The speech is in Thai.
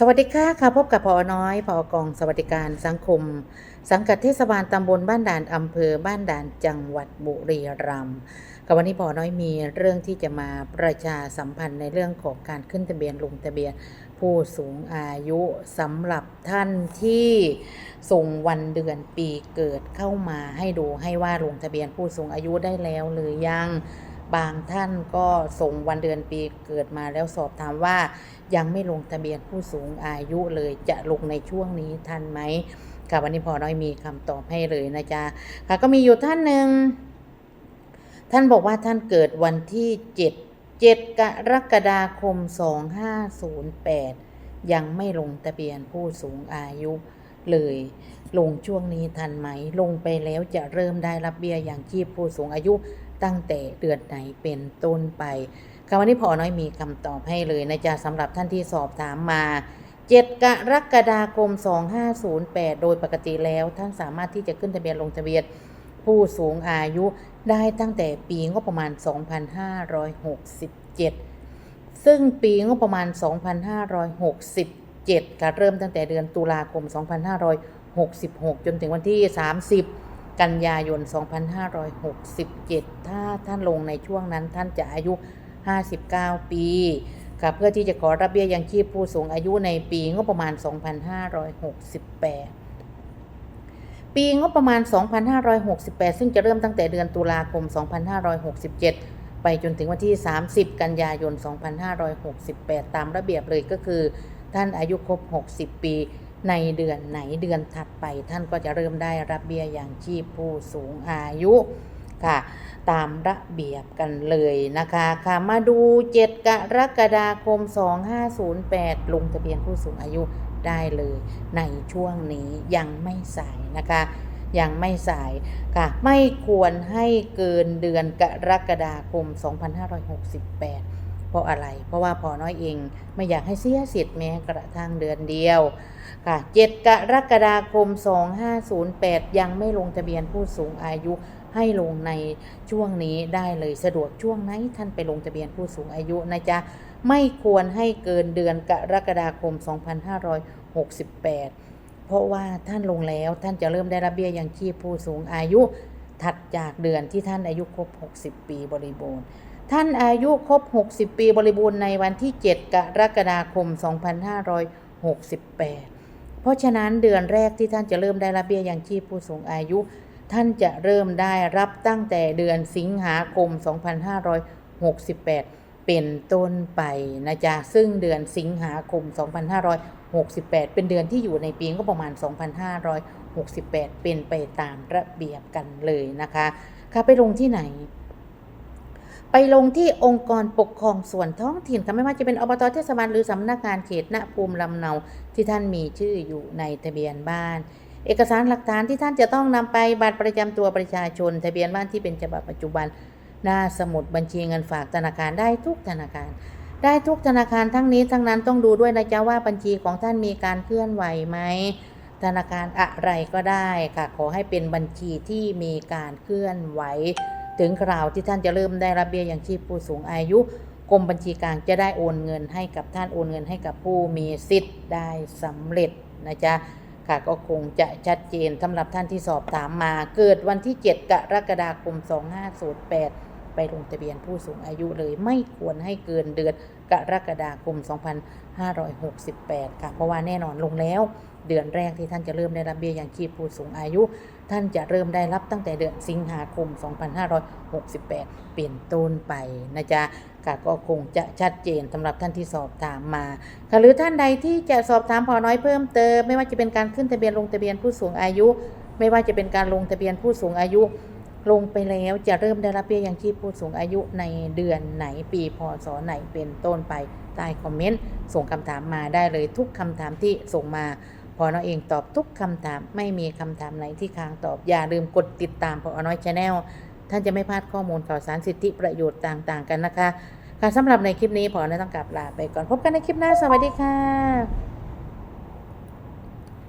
สวัสดีค่ะค่ะพบกับพอน้อยพอกองสวัสดิการสังคม สังกัดเทศบาลตำบลบ้านด่านอำเภอบ้านด่านจังหวัดบุรีรัมย์กับวันนี้พอน้อยมีเรื่องที่จะมาประชาสัมพันธ์ในเรื่องของการขึ้นทะเบียนลงทะเบียน ผู้สูงอายุสำหรับท่านที่ส่งวันเดือนปีเกิดเข้ามาให้ดูให้ว่าลงทะเบียนผู้สูงอายุได้แล้วหรือยัง บางท่านก็ส่งวันเดือนปีเกิดมาแล้วสอบถามว่ายังไม่ลงทะเบียนผู้สูงอายุเลยจะลงในช่วงนี้ทันไหมค่ะวันนี้พอน้อยมีคำตอบให้เลยนะจ๊ะค่ะก็มีอยู่ท่านหนึ่งท่านบอกว่าท่านเกิดวันที่ 7 7 กรกฎาคม 2508 ยังไม่ลงทะเบียนผู้สูงอายุเลย ลงช่วงนี้ทันไหม ลงไปแล้วจะเริ่มได้รับเบี้ยอย่างชีพผู้สูงอายุ ตั้งแต่เดือนไหนเป็นต้นไปค่ะวันนี้พอน้อยมีคำตอบให้เลยนะจ๊ะสำหรับท่านที่สอบถามมา7กรกฎาคม 2508 โดยปกติแล้วท่านสามารถที่จะขึ้นทะเบียนลงทะเบียนผู้สูงอายุได้ตั้งแต่ปีงบประมาณ 2567 ซึ่งปีงบประมาณ 2567 ก็เริ่มตั้งแต่เดือนตุลาคม 2566 จนถึงวันที่ 30 กันยายน 2567 ถ้าท่านลงในช่วงนั้นท่านจะอายุ 59 ปีค่ะเพื่อที่จะขอรับเบี้ยยังชีพผู้สูงอายุในปีงบประมาณ 2568ปีงบประมาณ 2568 ซึ่งจะเริ่มตั้งแต่เดือนตุลาคม 2567 ไปจนถึงวันที่ 30 กันยายน 2568 ตามระเบียบเลยก็คือ ท่านอายุครบ 60 ปี ในเดือนไหนเดือนถัดไป ท่านก็จะเริ่มได้รับเบี้ยยังชีพผู้สูงอายุค่ะตามระเบียบกันเลยนะคะค่ะมาดู 7 กรกฎาคม 2508 ลงทะเบียนผู้สูงอายุได้เลยในช่วงนี้ยังไม่สายนะคะ ยังไม่สายค่ะไม่ควรให้เกินเดือนกรกฎาคม 2568 เพราะอะไร เพราะว่าพอน้อยเองไม่อยากให้เสียสิทธิ์แม้กระทั่งเดือนเดียวค่ะ7กรกฎาคม 2508 ยังไม่ลงทะเบียนผู้สูงอายุให้ลงในช่วงนี้ได้เลยสะดวกช่วงไหนท่านไปลงทะเบียนผู้สูงอายุนะจ๊ะไม่ควรให้เกินเดือนกรกฎาคม 2568 เพราะว่าท่านลงแล้วท่านจะเริ่มได้รับเบี้ยยังชีพผู้สูงอายุถัดจากเดือนที่ท่านอายุครบ 60 ปีบริบูรณ์ ท่านอายุครบ 60 ปีบริบูรณ์ในวันที่ 7 กรกฎาคม 2568 เพราะฉะนั้นเดือนแรกที่ท่านจะเริ่มได้รับเบี้ยยังชีพผู้สูงอายุ ท่านจะเริ่มได้รับตั้งแต่เดือนสิงหาคม 2568 เป็นต้นไปนะจ๊ะ ซึ่งเดือนสิงหาคม 2568 เป็นเดือนที่อยู่ในปีก็ประมาณ 2568 เป็นไปตามระเบียบกันเลยนะคะค่ะไปลงที่ไหน ไปลงที่องค์กรปกครองส่วนท้องถิ่นค่ะไม่ว่าจะเป็นอบตเทศบาลหรือสำนักงานเขตณภูมิลำเนาที่ท่านมีชื่ออยู่ในทะเบียนบ้าน เอกสารหลักฐานที่ท่านจะต้องนำไปบัตรประจำตัวประชาชน ทะเบียนบ้านที่เป็นฉบับปัจจุบัน หน้าสมุดบัญชีเงินฝากธนาคารได้ทุกธนาคาร ได้ทุกธนาคารทั้งนี้ทั้งนั้นต้องดูด้วยนะจ๊ะว่าบัญชีของท่านมีการเคลื่อนไหวไหมธนาคารอะไรก็ได้ค่ะขอให้เป็นบัญชีที่มีการเคลื่อนไหว ถึงคราวที่ท่านจะเริ่มได้รับเบี้ยยังชีพผู้สูงอายุกรมบัญชีกลางจะได้โอนเงินให้กับท่านโอนเงินให้กับผู้มีสิทธิ์ได้สำเร็จนะจ๊ะค่ะก็คงจะชัดเจนสำหรับท่านที่สอบถามมา เกิดวันที่ 7 กรกฎาคม 2508 ไปลงทะเบียนผู้สูงอายุเลยไม่ควรให้เกินเดือนกรกฎาคม 2568 ค่ะ เพราะว่าแน่นอนลงแล้ว เดือนแรกที่ท่านจะเริ่มได้รับเบี้ยยังชีพผู้สูงอายุ ท่านจะเริ่มได้รับตั้งแต่เดือนสิงหาคม 2568 เปลี่ยนต้นไปนะจ๊ะค่ะก็คงจะชัดเจนสำหรับท่านที่สอบถามมาค่ะหรือท่านใดที่จะสอบถามพอน้อยเพิ่มเติม ไม่ว่าจะเป็นการขึ้นทะเบียนลงทะเบียนผู้สูงอายุ ไม่ว่าจะเป็นการลงทะเบียนผู้สูงอายุ ลงไปแล้วจะเริ่มได้รับเบี้ยยังชีพผู้สูงอายุในเดือนไหนปีพศไหนเป็นต้นไปใต้คอมเมนต์ ส่งคำถามมาได้เลยทุกคำถามที่ส่งมา พอน้อยเองตอบทุกคำถามไม่มีคำถามไหนที่ค้างตอบ อย่าลืมกดติดตามพอน้อยชาแนลท่านจะไม่พลาดข้อมูลข่าวสารสิทธิประโยชน์ต่างๆ กันนะคะ ค่ะสำหรับในคลิปนี้พอน้อยต้องกลับลาไปก่อนพบกันในคลิปหน้าสวัสดีค่ะ